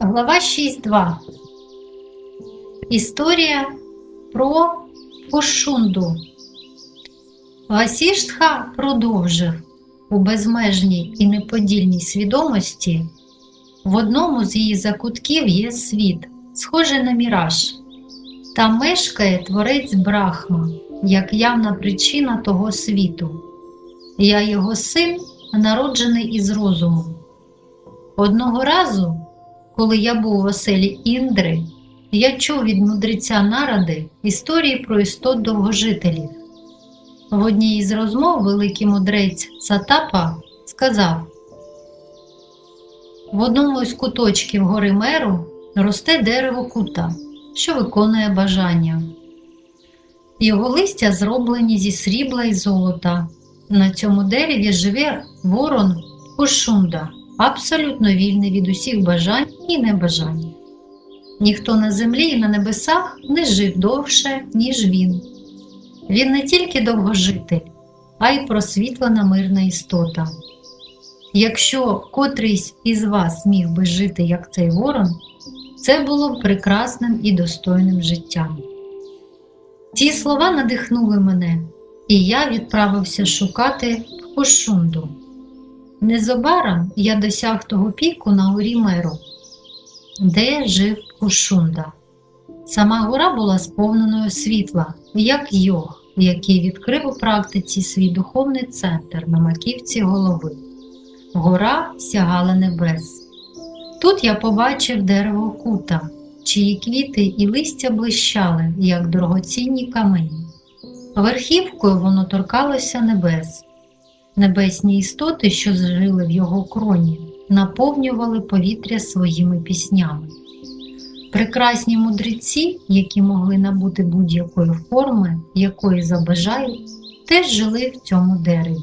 Глава 6.2. Історія про Пушунду. Васіштха продовжив у безмежній і неподільній свідомості. В одному з її закутків є світ, схожий на міраж. Там мешкає творець Брахма, як явна причина того світу. Я його син, народжений із розуму. Одного разу, коли я був в оселі Індри, я чув від мудреця наради історії про істот довгожителів. В одній із розмов великий мудрець Сатапа сказав: в одному із куточків гори меру росте дерево кута, що виконує бажання. Його листя зроблені зі срібла і золота. На цьому дереві живе ворон Кушунда, абсолютно вільний від усіх бажань і небажань. Ніхто на землі і на небесах не жив довше, ніж він. Він не тільки довгожитель, а й просвітлена мирна істота. Якщо котрийсь із вас міг би жити, як цей ворон, це було б прекрасним і достойним життям. Ці слова надихнули мене, і я відправився шукати Пушунду. Незабаром я досяг того піку на горі Меру, де жив Пушунда. Сама гора була сповненою світла, як йог, який відкрив у практиці свій духовний центр на маківці голови. Гора сягала небес. Тут я побачив дерево кута, чиї квіти і листя блищали, як дорогоцінні камені. Верхівкою воно торкалося небес. Небесні істоти, що жили в його кроні, наповнювали повітря своїми піснями. Прекрасні мудреці, які могли набути будь-якої форми, якої забажають, теж жили в цьому дереві.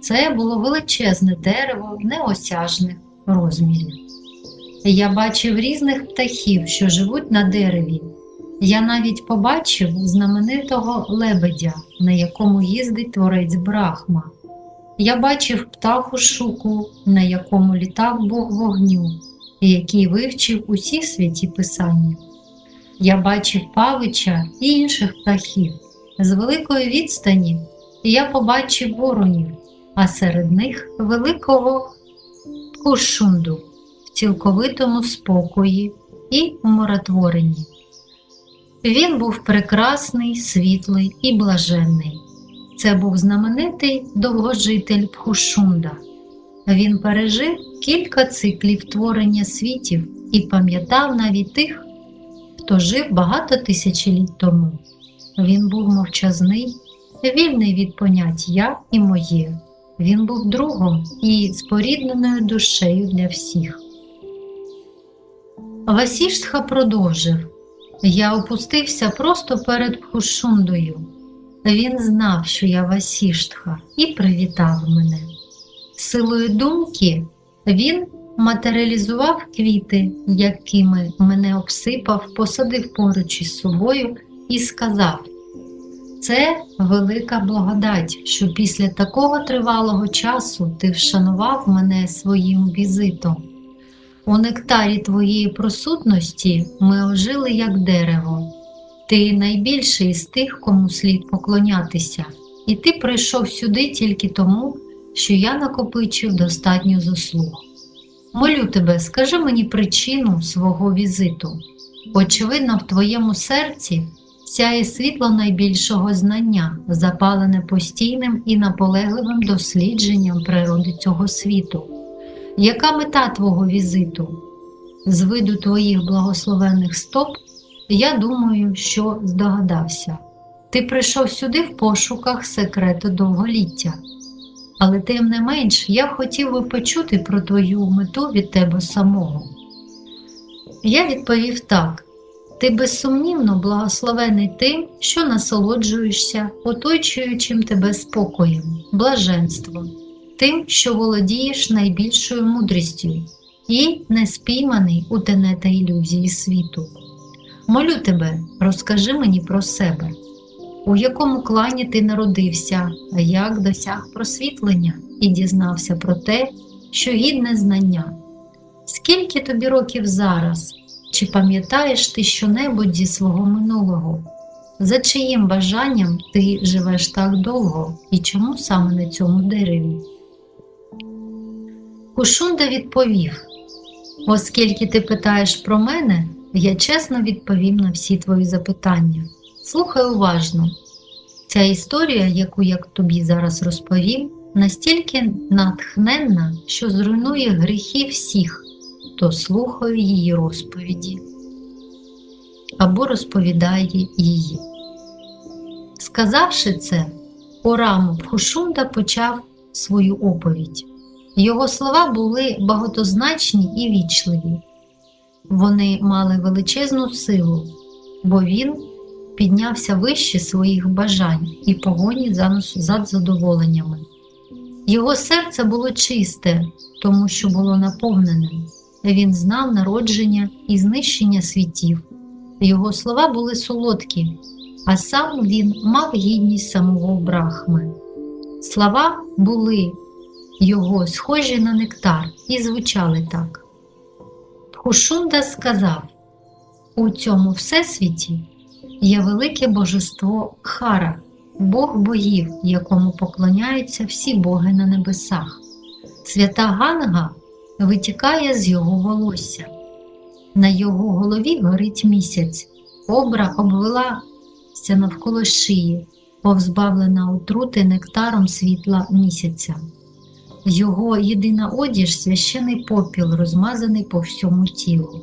Це було величезне дерево неосяжних розмірів. Я бачив різних птахів, що живуть на дереві. Я навіть побачив знаменитого лебедя, на якому їздить творець Брахма. Я бачив птаху шуку, на якому літав Бог вогню, який вивчив усі святі писання. Я бачив павича і інших птахів. З великої відстані я побачив воронів, а серед них великого Кушунду в цілковитому спокої і умиротворенні. Він був прекрасний, світлий і блаженний. Це був знаменитий довгожитель Пхушунда. Він пережив кілька циклів творення світів і пам'ятав навіть тих, хто жив багато тисячоліть тому. Він був мовчазний, вільний від понять я і моє. Він був другом і спорідненою душею для всіх. Васіштха продовжив Я опустився просто перед Пхушундою. Він знав, що я Васіштха, і привітав мене. Силою думки він матеріалізував квіти, якими мене обсипав, посадив поруч із собою і сказав: Це велика благодать, що після такого тривалого часу ти вшанував мене своїм візитом. У нектарі твоєї присутності ми ожили як дерево. Ти найбільший із тих, кому слід поклонятися, і ти прийшов сюди тільки тому, що я накопичив достатньо заслуг. Молю тебе, скажи мені причину свого візиту. Очевидно, в твоєму серці сяє світло найбільшого знання, запалене постійним і наполегливим дослідженням природи цього світу. Яка мета твого візиту? З виду твоїх благословенних стоп, я думаю, що здогадався. Ти прийшов сюди в пошуках секрету довголіття. Але тим не менш я хотів би почути про твою мету від тебе самого. Я відповів так: ти безсумнівно благословений тим, що насолоджуєшся, оточуючим тебе спокоєм, блаженством, тим, що володієш найбільшою мудрістю і не спійманий у тенета ілюзії світу. Молю тебе, розкажи мені про себе у якому клані ти народився, як досяг просвітлення і дізнався про те, що гідне знання. Скільки тобі років зараз? Чи пам'ятаєш ти щонебудь зі свого минулого? За чиїм бажанням ти живеш так довго і чому саме на цьому дереві? Кушунда відповів: Оскільки ти питаєш про мене, я чесно відповім на всі твої запитання. Слухай уважно. Ця історія, яку я тобі зараз розповім, настільки натхненна, що зруйнує гріхи всіх, хто слухає її розповіді або розповідає її. Сказавши це, Ораму Пхушунда почав свою оповідь. Його слова були багатозначні і вічливі. Вони мали величезну силу, бо він піднявся вище своїх бажань і погоні за за задоволеннями. Його серце було чисте, тому що було наповнене. Він знав народження і знищення світів. Його слова були солодкі, а сам він мав гідність самого брахми. Слова були його схожі на нектар і звучали так. Пхушунда сказав: У цьому всесвіті є велике божество Хара, Бог богів, якому поклоняються всі боги на небесах. Свята Ганга витікає з його волосся. На його голові горить місяць, обра обвелася навколо шиї, повзбавлена отрути нектаром світла місяця. Його єдина одіж священий попіл, розмазаний по всьому тілу.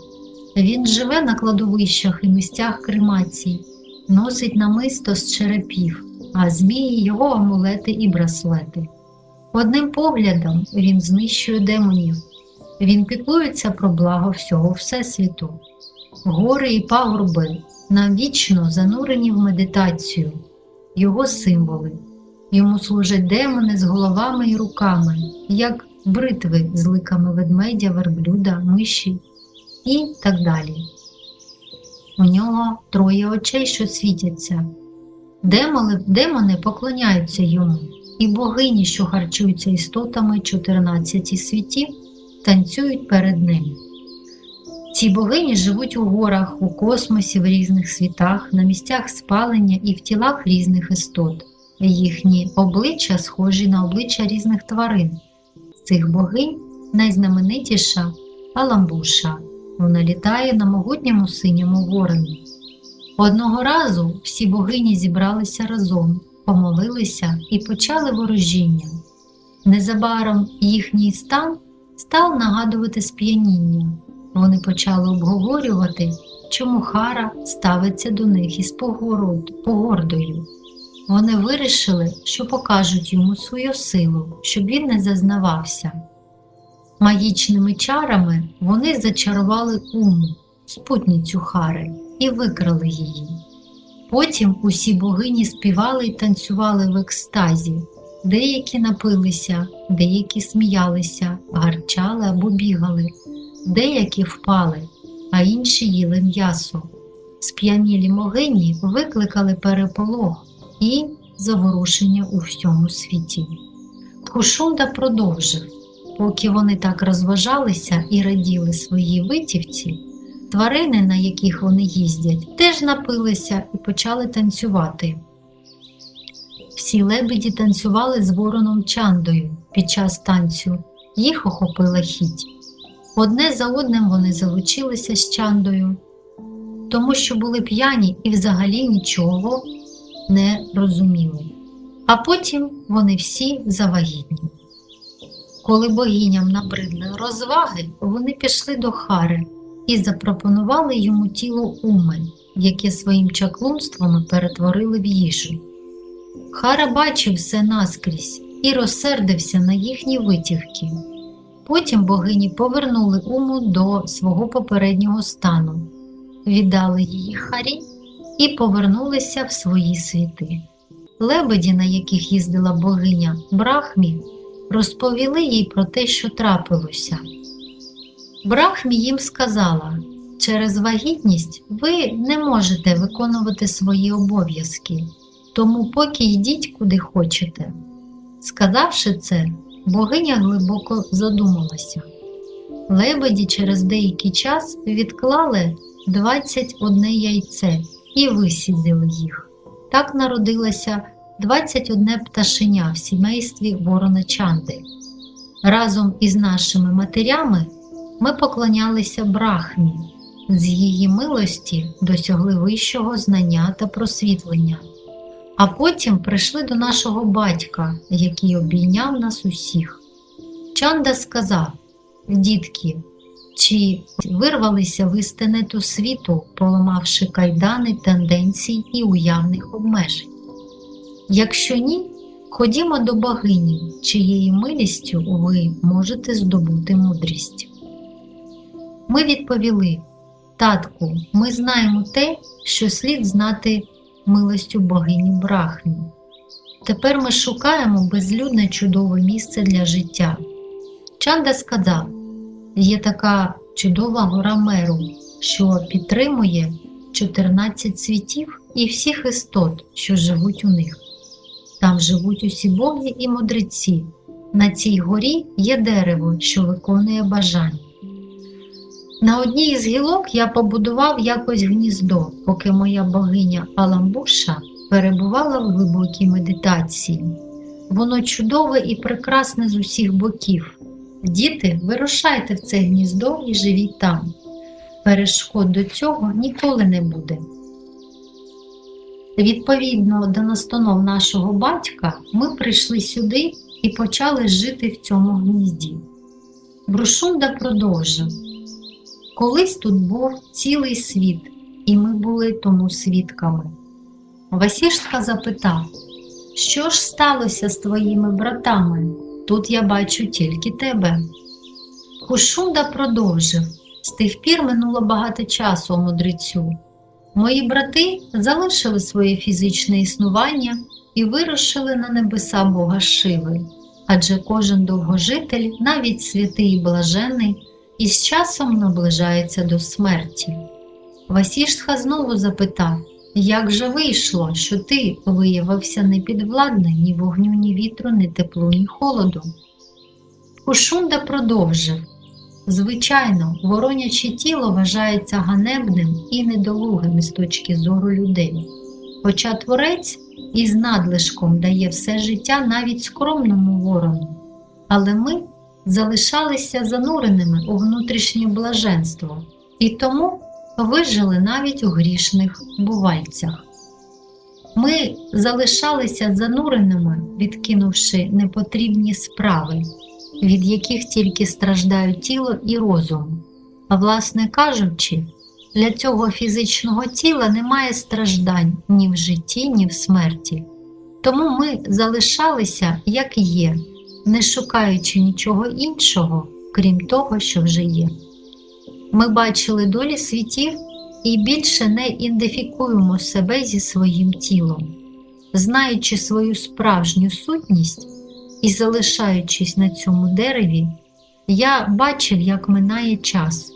Він живе на кладовищах і місцях кремацій, носить намисто з черепів, а змії його амулети і браслети. Одним поглядом він знищує демонів, він піклується про благо всього Всесвіту. Гори і пагорби навічно занурені в медитацію, його символи. Йому служать демони з головами і руками, як бритви з ликами ведмедя, верблюда, миші і так далі. У нього троє очей, що світяться. Демони, демони поклоняються йому, і богині, що харчуються істотами 14 світів, танцюють перед ним. Ці богині живуть у горах, у космосі, в різних світах, на місцях спалення і в тілах різних істот. Їхні обличчя схожі на обличчя різних тварин. З цих богинь найзнаменитіша Аламбуша. Вона літає на могутньому синьому вороні. Одного разу всі богині зібралися разом, помолилися і почали ворожіння. Незабаром їхній стан став нагадувати сп'яніння. Вони почали обговорювати, чому Хара ставиться до них із погордою. Вони вирішили, що покажуть йому свою силу, щоб він не зазнавався. Магічними чарами вони зачарували уму, спутницю Хари, і викрали її. Потім усі богині співали й танцювали в екстазі, деякі напилися, деякі сміялися, гарчали або бігали, деякі впали, а інші їли м'ясо. Сп'янілі могині викликали переполох і заворушення у всьому світі. Кушунда продовжив, поки вони так розважалися і раділи своїй витівці, тварини, на яких вони їздять, теж напилися і почали танцювати. Всі лебеді танцювали з вороном Чандою під час танцю, їх охопила хіть. Одне за одним вони залучилися з Чандою, тому що були п'яні і взагалі нічого не розуміли. А потім вони всі завагітні. Коли богиням набридли розваги, вони пішли до Хари і запропонували йому тіло уми, яке своїм чаклунством перетворили в їжу. Хара бачив все наскрізь і розсердився на їхні витівки. Потім богині повернули уму до свого попереднього стану, віддали її Харі і повернулися в свої світи. Лебеді, на яких їздила богиня Брахмі, розповіли їй про те, що трапилося. Брахмі їм сказала, через вагітність ви не можете виконувати свої обов'язки, тому поки йдіть куди хочете. Сказавши це, богиня глибоко задумалася. Лебеді через деякий час відклали 21 яйце і висідили їх. Так народилося 21 пташеня в сімействі ворона Чанди. Разом із нашими матерями ми поклонялися брахмі, з її милості досягли вищого знання та просвітлення, а потім прийшли до нашого батька, який обійняв нас усіх. Чанда сказав: Дітки, чи вирвалися ви з тенету світу, поламавши кайдани тенденцій і уявних обмежень? Якщо ні, ходімо до богині, чиєю милістю ви можете здобути мудрість. Ми відповіли, татку, ми знаємо те, що слід знати милостю богині Брахмі. Тепер ми шукаємо безлюдне чудове місце для життя. Чанда сказав, є така чудова гора Меру, що підтримує 14 світів і всіх істот, що живуть у них. Там живуть усі боги і мудреці. На цій горі є дерево, що виконує бажання. На одній із гілок я побудував якось гніздо, поки моя богиня Аламбуша перебувала в глибокій медитації. Воно чудове і прекрасне з усіх боків. Діти, вирушайте в це гніздо і живіть там. Перешкод до цього ніколи не буде. Відповідно до настанов нашого батька, ми прийшли сюди і почали жити в цьому гнізді. Брушунда продовжив. Колись тут був цілий світ, і ми були тому свідками. Васіштха запитав, що ж сталося з твоїми братами? Тут я бачу тільки тебе. Кушунда продовжив з тих пір минуло багато часу мудрецю. Мої брати залишили своє фізичне існування і вирушили на небеса Бога Шиви, адже кожен довгожитель, навіть святий і блажений, із часом наближається до смерті. Васіштха знову запитав, як же вийшло, що ти виявився непідвладний ні вогню, ні вітру, ні теплу, ні холоду? Кушунда продовжив. Звичайно, вороняче тіло вважається ганебним і недолугим з точки зору людей. Хоча творець із надлишком дає все життя навіть скромному ворону, але ми залишалися зануреними у внутрішнє блаженство і тому вижили навіть у грішних бувальцях. Ми залишалися зануреними, відкинувши непотрібні справи від яких тільки страждають тіло і розум. А власне кажучи, для цього фізичного тіла немає страждань ні в житті, ні в смерті. Тому ми залишалися, як є, не шукаючи нічого іншого, крім того, що вже є. Ми бачили долі світів і більше не ідентифікуємо себе зі своїм тілом, знаючи свою справжню сутність. І, залишаючись на цьому дереві, я бачив, як минає час.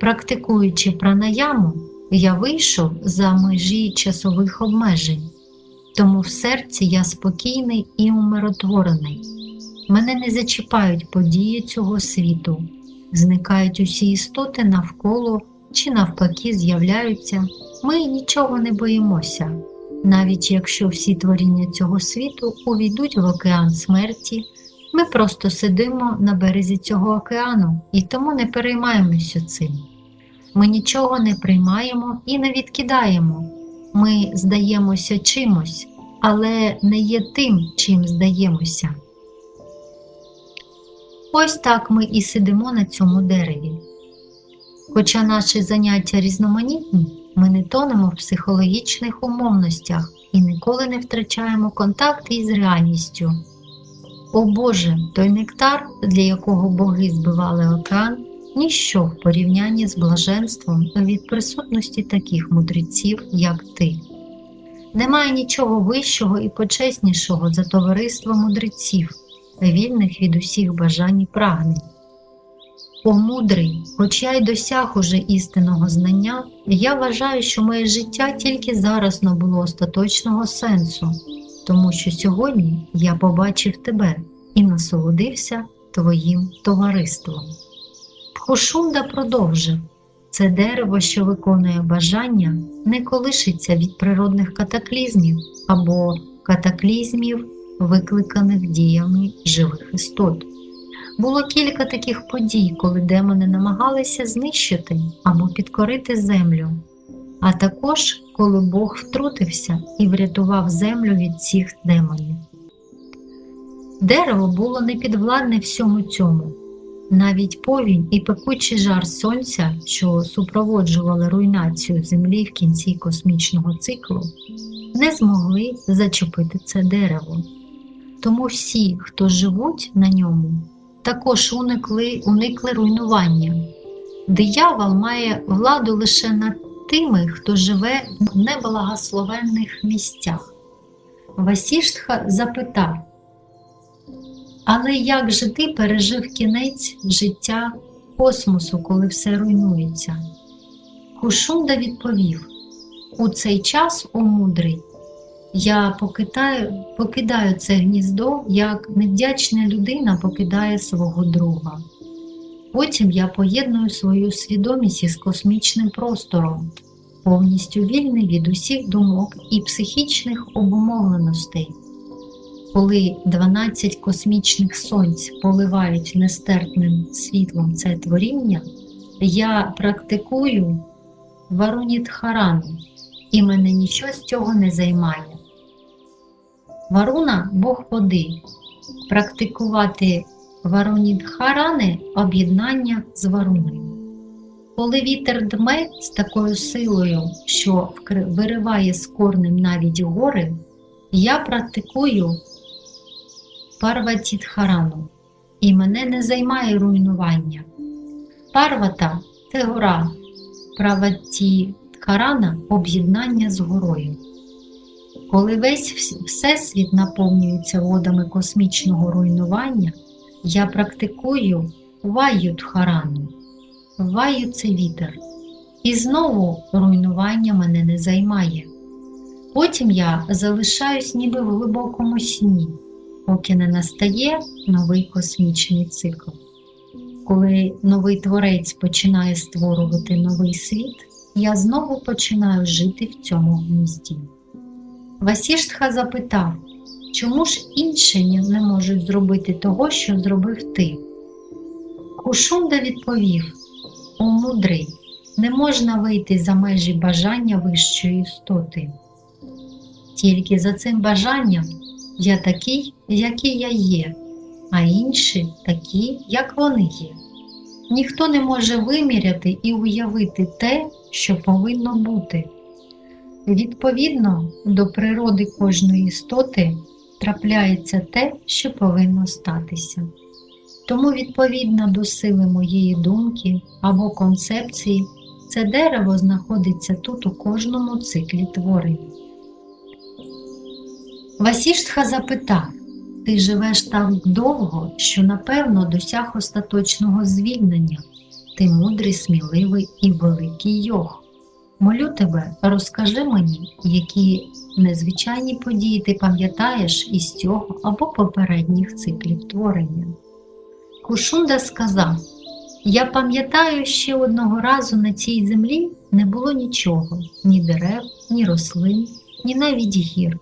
Практикуючи пранаяму, я вийшов за межі часових обмежень, тому в серці я спокійний і умиротворений. Мене не зачіпають події цього світу, зникають усі істоти навколо чи навпаки з'являються. Ми нічого не боїмося навіть якщо всі творіння цього світу увійдуть в океан смерті, ми просто сидимо на березі цього океану і тому не переймаємося цим. Ми нічого не приймаємо і не відкидаємо. Ми здаємося чимось, але не є тим, чим здаємося. Ось так ми і сидимо на цьому дереві. Хоча наші заняття різноманітні, ми не тонемо в психологічних умовностях і ніколи не втрачаємо контакт із реальністю. О Боже, той нектар, для якого боги збивали океан, ніщо в порівнянні з блаженством від присутності таких мудреців, як ти. Немає нічого вищого і почеснішого за товариство мудреців, вільних від усіх бажань і прагнень. О мудрий, хоч я й досяг уже істинного знання, я вважаю, що моє життя тільки зараз набуло остаточного сенсу, тому що сьогодні я побачив тебе і насолодився твоїм товариством. Хушунда продовжив. Це дерево, що виконує бажання, не колишиться від природних катаклізмів або катаклізмів, викликаних діями живих істот. Було кілька таких подій, коли демони намагалися знищити або підкорити землю, а також коли Бог втрутився і врятував землю від цих демонів. Дерево було непідвладне всьому цьому. Навіть повінь і пекучий жар сонця, що супроводжували руйнацію Землі в кінці космічного циклу, не змогли зачепити це дерево. Тому всі, хто живуть на ньому, також уникли, уникли руйнування. Диявол має владу лише над тими, хто живе в неблагословенних місцях. Васіштха запитав, але як же ти пережив кінець життя космосу, коли все руйнується? Кушунда відповів: У цей час, о мудрий, я покидаю, покидаю це гніздо, як невдячна людина покидає свого друга. Потім я поєдную свою свідомість із космічним простором, повністю вільний від усіх думок і психічних обумовленостей. Коли 12 космічних сонць поливають нестерпним світлом це творіння, я практикую варунітхарану, і мене нічого з цього не займає. Варуна Бог води. Практикувати варунітхарани об'єднання з варуною. Коли вітер дме з такою силою, що вириває з корнем навіть гори, я практикую Парватідхарану, і мене не займає руйнування. Парвата це гора, Праватідхарана об'єднання з горою. Коли весь Всесвіт наповнюється водами космічного руйнування, я практикую Ваюдхарану. Ваю це вітер. І знову руйнування мене не займає. Потім я залишаюсь ніби в глибокому сні, поки не настає новий космічний цикл. Коли новий творець починає створювати новий світ, я знову починаю жити в цьому гнізді. Васіштха запитав, чому ж інші не можуть зробити того, що зробив ти? Кушунда відповів: О мудрий, не можна вийти за межі бажання вищої істоти. Тільки за цим бажанням я такий, який я є, а інші такі, як вони є. Ніхто не може виміряти і уявити те, що повинно бути. Відповідно до природи кожної істоти трапляється те, що повинно статися. Тому, відповідно до сили моєї думки або концепції, це дерево знаходиться тут у кожному циклі творення. Васіштха запитав, ти живеш так довго, що напевно досяг остаточного звільнення. Ти мудрий, сміливий і великий йог. Молю тебе, розкажи мені, які незвичайні події ти пам'ятаєш із цього або попередніх циклів творення. Кушунда сказав: Я пам'ятаю, ще одного разу на цій землі не було нічого, ні дерев, ні рослин, ні навіть гір.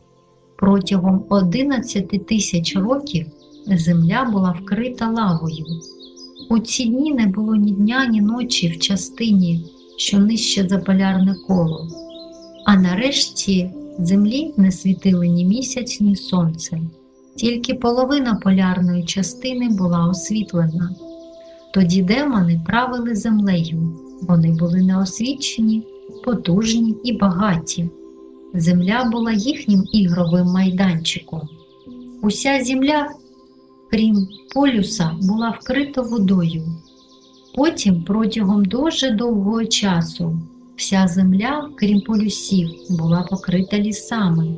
Протягом 11 тисяч років земля була вкрита лавою. У ці дні не було ні дня, ні ночі в частині, що нижче за полярне коло, а нарешті землі не світили ні місяць, ні сонце. Тільки половина полярної частини була освітлена. Тоді демони правили землею, вони були неосвічені, потужні і багаті. Земля була їхнім ігровим майданчиком. Уся земля, крім полюса, була вкрита водою. Потім, протягом дуже довгого часу, вся земля, крім полюсів, була покрита лісами.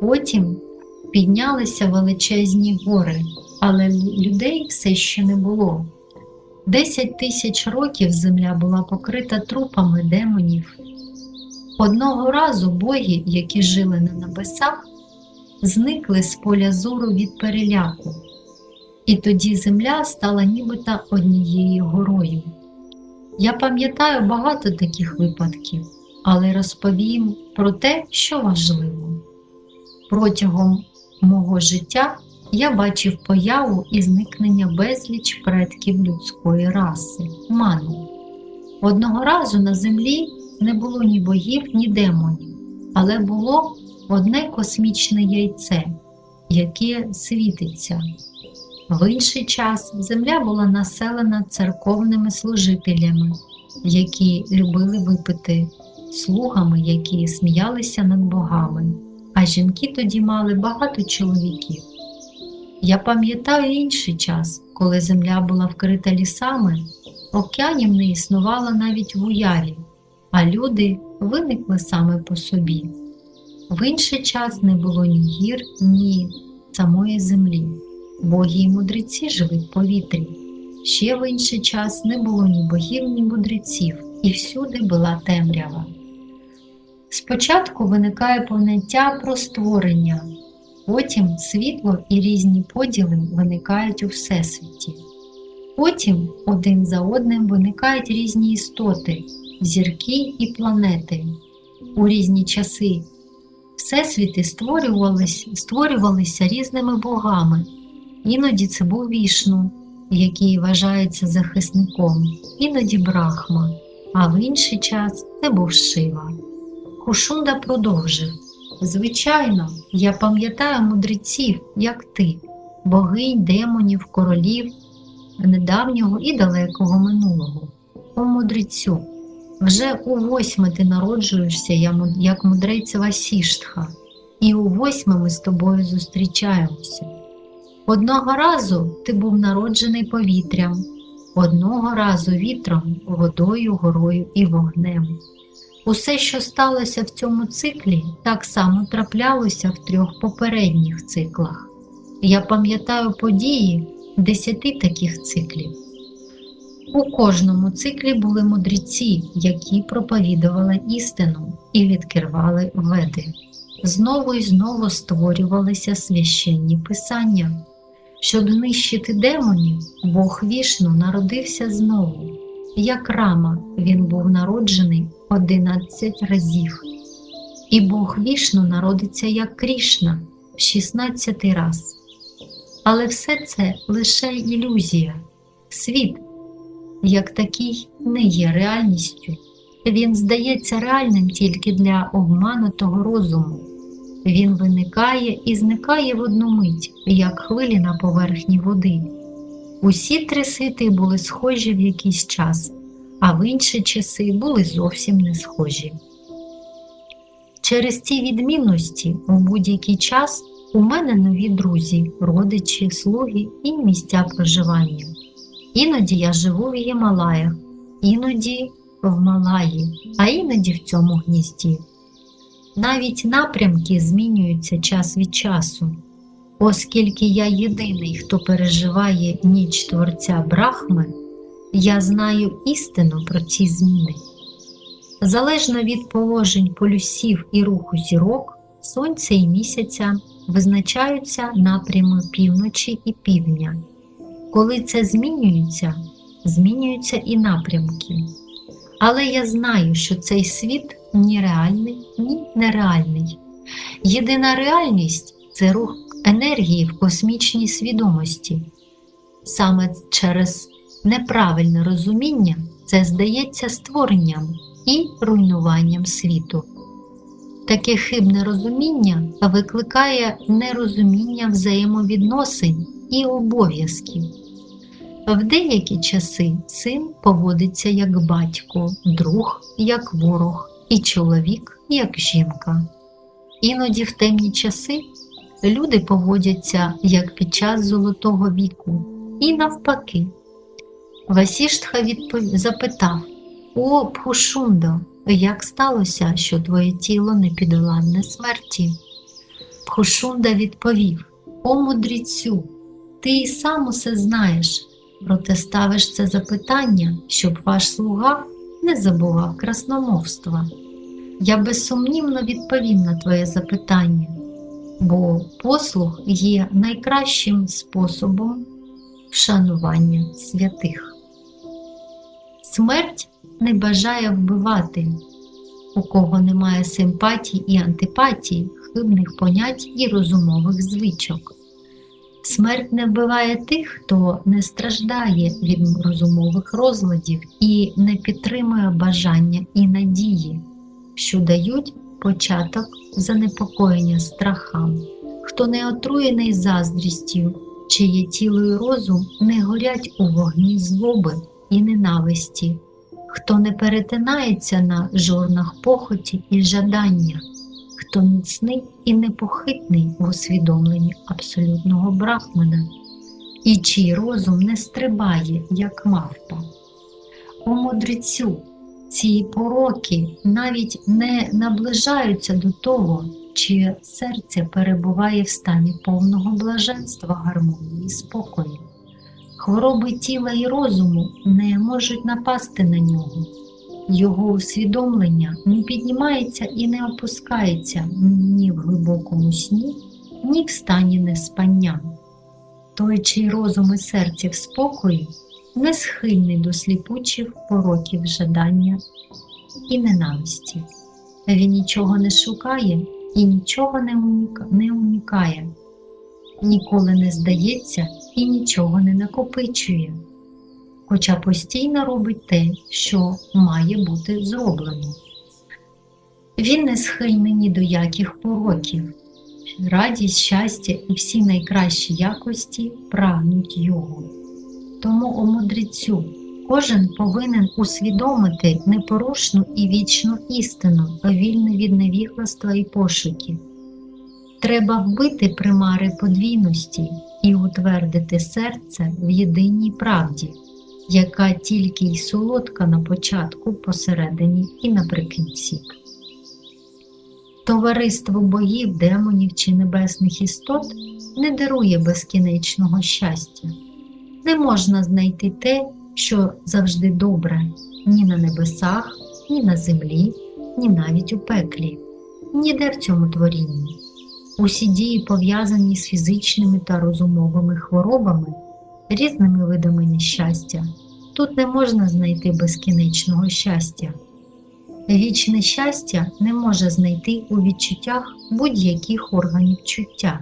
Потім піднялися величезні гори, але людей все ще не було. Десять тисяч років земля була покрита трупами демонів. Одного разу боги, які жили на небесах, зникли з поля зору від переляку. І тоді земля стала нібито однією горою. Я пам'ятаю багато таких випадків, але розповім про те, що важливо. Протягом мого життя я бачив появу і зникнення безліч предків людської раси ману. Одного разу на землі не було ні богів, ні демонів, але було одне космічне яйце, яке світиться. В інший час земля була населена церковними служителями, які любили випити, слугами, які сміялися над богами, а жінки тоді мали багато чоловіків. Я пам'ятаю інший час, коли земля була вкрита лісами, океанів не існувало навіть в уяві, а люди виникли саме по собі. В інший час не було ні гір, ні самої землі. Боги і мудреці жили в повітрі. Ще в інший час не було ні богів, ні мудреців, і всюди була темрява. Спочатку виникає поняття про створення, потім світло і різні поділи виникають у Всесвіті. Потім один за одним виникають різні істоти, зірки і планети. У різні часи Всесвіти створювалися, створювалися різними богами. Іноді це був вішну, який вважається захисником, іноді брахма, а в інший час це був Шива. Кушунда продовжив Звичайно, я пам'ятаю мудреців, як ти, богинь, демонів, королів, недавнього і далекого минулого. О мудрецю, вже у восьме ти народжуєшся як мудрець Васіштха, і у восьме ми з тобою зустрічаємося. Одного разу ти був народжений повітрям, одного разу вітром, водою, горою і вогнем. Усе, що сталося в цьому циклі, так само траплялося в трьох попередніх циклах. Я пам'ятаю події десяти таких циклів. У кожному циклі були мудреці, які проповідували істину і відкривали веди. Знову і знову створювалися священні писання. Щоб нищити демонів, Бог вішну народився знову. Як рама він був народжений 11 разів, і Бог вішну народиться як Крішна в 16 раз. Але все це лише ілюзія, світ, як такий, не є реальністю. Він здається реальним тільки для обманутого розуму. Він виникає і зникає в одну мить, як хвилі на поверхні води. Усі три світи були схожі в якийсь час, а в інші часи були зовсім не схожі. Через ці відмінності у будь-який час у мене нові друзі, родичі, слуги і місця проживання. Іноді я живу в Гімалаях, іноді в Малаї, а іноді в цьому гнізді. Навіть напрямки змінюються час від часу, оскільки я єдиний, хто переживає ніч Творця Брахми, я знаю істину про ці зміни. Залежно від положень полюсів і руху зірок, сонця і місяця визначаються напрями півночі і півдня. Коли це змінюється, змінюються і напрямки. Але я знаю, що цей світ ні реальний, ні нереальний. Єдина реальність це рух енергії в космічній свідомості. Саме через неправильне розуміння це здається створенням і руйнуванням світу. Таке хибне розуміння викликає нерозуміння взаємовідносин і обов'язків. В деякі часи син поводиться як батько, друг як ворог і чоловік як жінка. Іноді в темні часи люди поводяться як під час золотого віку, і навпаки. Васіштха відпов... запитав О, Пхушундо, як сталося, що твоє тіло не підоладне смерті? Пхушунда відповів О мудріцю, ти і сам усе знаєш, проте ставиш це запитання, щоб ваш слуга не забував красномовства. Я безсумнівно відповім на твоє запитання, бо послуг є найкращим способом вшанування святих. Смерть не бажає вбивати, у кого немає симпатій і антипатій, хибних понять і розумових звичок. Смерть не вбиває тих, хто не страждає від розумових розладів і не підтримує бажання і надії, що дають початок занепокоєння страхам, хто не отруєний заздрістю, чиє тіло і розум не горять у вогні злоби і ненависті, хто не перетинається на жорнах похоті і жадання, хто міцний і непохитний в усвідомленні абсолютного брахмана, і чий розум не стрибає, як мавпа. У мудрецю ці пороки навіть не наближаються до того, чиє серце перебуває в стані повного блаженства, гармонії спокою. Хвороби тіла і розуму не можуть напасти на нього. Його усвідомлення не піднімається і не опускається ні в глибокому сні, ні в стані неспання. Той, чий розум і серце в спокої, не схильний до сліпучих пороків жадання і ненависті. Він нічого не шукає і нічого не уніка- не уникає, ніколи не здається і нічого не накопичує, хоча постійно робить те, що має бути зроблено. Він не схильний ні до яких пороків. Радість, щастя і всі найкращі якості прагнуть його. Тому у мудрецю кожен повинен усвідомити непорушну і вічну істину, вільну від невігластва і пошуків. Треба вбити примари подвійності і утвердити серце в єдиній правді, яка тільки й солодка на початку, посередині і наприкінці. Товариство богів, демонів чи небесних істот не дарує безкінечного щастя. Не можна знайти те, що завжди добре, ні на небесах, ні на землі, ні навіть у пеклі, ніде в цьому творінні. Усі дії пов'язані з фізичними та розумовими хворобами, різними видами нещастя. Тут не можна знайти безкінечного щастя. Вічне щастя не може знайти у відчуттях будь-яких органів чуття,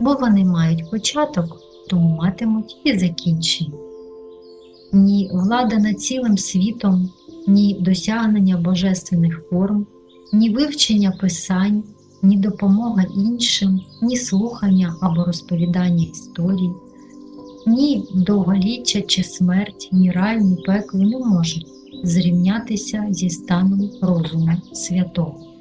бо вони мають початок, тому матимуть і закінчення. Ні влада над цілим світом, ні досягнення божественних форм, ні вивчення писань, ні допомога іншим, ні слухання або розповідання історій, ні довголіття чи смерть, ні рай, ні пекло не можуть зрівнятися зі станом розуму святого.